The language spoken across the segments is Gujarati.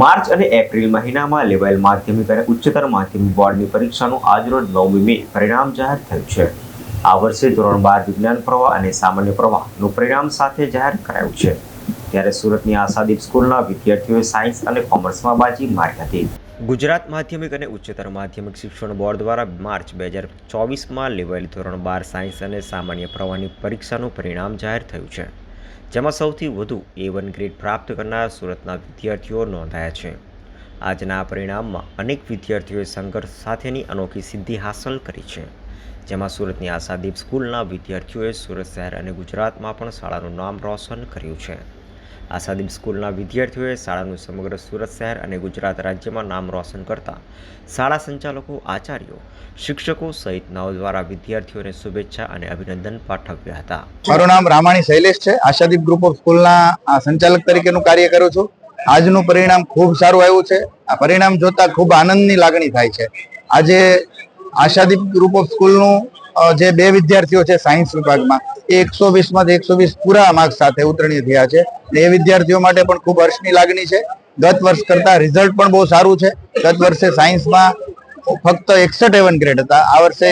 માર્ચ અને એપ્રિલ મહિનામાં લેવાયેલ માધ્યમિક અને ઉચ્ચતર માધ્યમિક બોર્ડની પરીક્ષાનું આજરોજ નવમી મે પરિણામ જાહેર થયું છે. આ વર્ષે ધોરણ બાર વિજ્ઞાન પ્રવાહ અને સામાન્ય પ્રવાહનું પરિણામ સાથે જાહેર કરાયું છે. ત્યારે સુરતની આશાદીપ સ્કૂલના વિદ્યાર્થીઓએ સાયન્સ અને કોમર્સમાં બાજી મારી હતી. ગુજરાત માધ્યમિક અને ઉચ્ચતર માધ્યમિક શિક્ષણ બોર્ડ દ્વારા માર્ચ બે હજાર ચોવીસમાં લેવાયેલ ધોરણ બાર સાયન્સ અને સામાન્ય પ્રવાહની પરીક્ષાનું પરિણામ જાહેર થયું છે. જેમાં સૌથી વધુ એ વન ગ્રેડ પ્રાપ્ત કરનાર સુરતના વિદ્યાર્થીઓ નોંધાયા છે. આજના પરિણામમાં અનેક વિદ્યાર્થીઓએ સંઘર્ષ સાથેની અનોખી સિદ્ધિ હાંસલ કરી છે. જેમાં સુરતની આશાદીપ સ્કૂલના વિદ્યાર્થીઓએ સુરત શહેર અને ગુજરાતમાં પણ શાળાનું નામ રોશન કર્યું છે. આશાદીપ સ્કૂલના વિદ્યાર્થીઓએ શાળાનું સમગ્ર સુરત શહેર અને ગુજરાત રાજ્યમાં નામ રોશન કરતા શાળા સંચાલકો, આચાર્યો, શિક્ષકો સહિત નાઓ દ્વારા વિદ્યાર્થીઓને શુભેચ્છા અને અભિનંદન પાઠવ્યા હતા. મારું નામ રામાણી શૈલેષ છે. આશાદીપ ગ્રુપ ઓફ સ્કૂલના સંચાલક તરીકેનું કાર્ય કરું છું. આજનું પરિણામ ખૂબ સારું આવ્યું છે. આ પરિણામ જોતા ખૂબ આનંદની લાગણી થાય છે. આજે આશાદીપ ગ્રુપ ઓફ સ્કૂલનું જે બે વિદ્યાર્થીઓ છે સાયન્સ વિભાગમાં, એ એકસો વીસમાંથી એકસો વીસ પૂરા માર્ક્સ સાથે ઉત્તીર્ણ થયા છે. એ વિદ્યાર્થીઓ માટે પણ ખૂબ હર્ષની લાગણી છે. ગત વર્ષ કરતા રિઝલ્ટ પણ બહુ સારું છે. ગત વર્ષે સાયન્સમાં ફક્ત એકસઠ એવન ગ્રેડ હતા. આ વર્ષે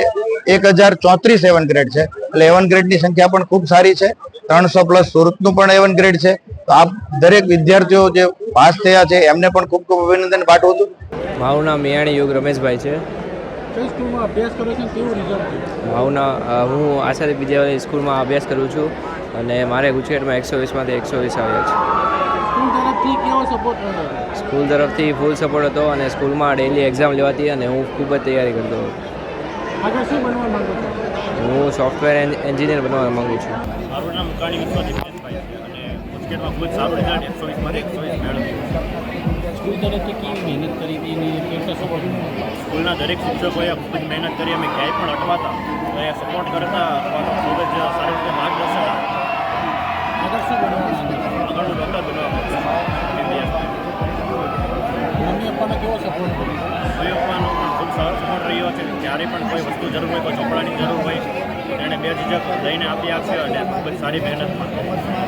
એક હજાર ચોત્રીસ એવન ગ્રેડ છે. એટલે એવન ગ્રેડની સંખ્યા પણ ખૂબ સારી છે. ત્રણસો પ્લસ સુરતનું પણ એવન ગ્રેડ છે. તો આ દરેક વિદ્યાર્થીઓ જે પાસ થયા છે, એમને પણ ખૂબ ખૂબ અભિનંદન પાઠવું છું. મારું નામ મિયાણી યુગ રમેશભાઈ છે. કઈ સ્કૂલમાં અભ્યાસ કરો છો કેવું રિઝલ્ટ મારું હું આશાદી વિદ્યાલય સ્કૂલમાં અભ્યાસ કરું છું અને મારે ગુજરાતમાં એકસો વીસમાંથી એકસો વીસ આવ્યા છે. સ્કૂલ તરફથી કેવો સપોર્ટ રહ્યો સ્કૂલ તરફથી ફૂલ સપોર્ટ હતો અને સ્કૂલમાં ડેલી એક્ઝામ લેવાતી અને હું ખૂબ જ તૈયારી કરતો છો? હું સોફ્ટવેર એન્જિનિયર બનવા માંગુ છું. મારું નામ મુકાણી વિશ્વજીત અને ગુજકેટમાં ખૂબ જ સારું રિઝલ્ટ એકસો વીસમાંથી એકસો વીસ મેળવ્યું. સ્કૂલ તરફથી કેવી મહેનત કરી હતી એની કેટલો સપોર્ટ સ્કૂલના દરેક શિક્ષકોએ ખૂબ જ મહેનત કરી. અમે ક્યાંય પણ અટવાતા. તો એ સપોર્ટ કરતા અમારો ખૂબ જ સારી રીતે માર્ગદર્શન. આગળ શું બનવા છો આગળ ડૉક્ટર બનવા છું. મમ્મી પપ્પાનો કેવો સપોર્ટ મમ્મી પપ્પાનો પણ ખૂબ સારો સપોર્ટ રહ્યો છે. જ્યારે પણ કોઈ વસ્તુ જરૂર હોય કોઈ ચોપડાની જરૂર હોય એણે બે ઝીઝક લઈને આપી આપશે અને ખૂબ જ સારી મહેનત પણ.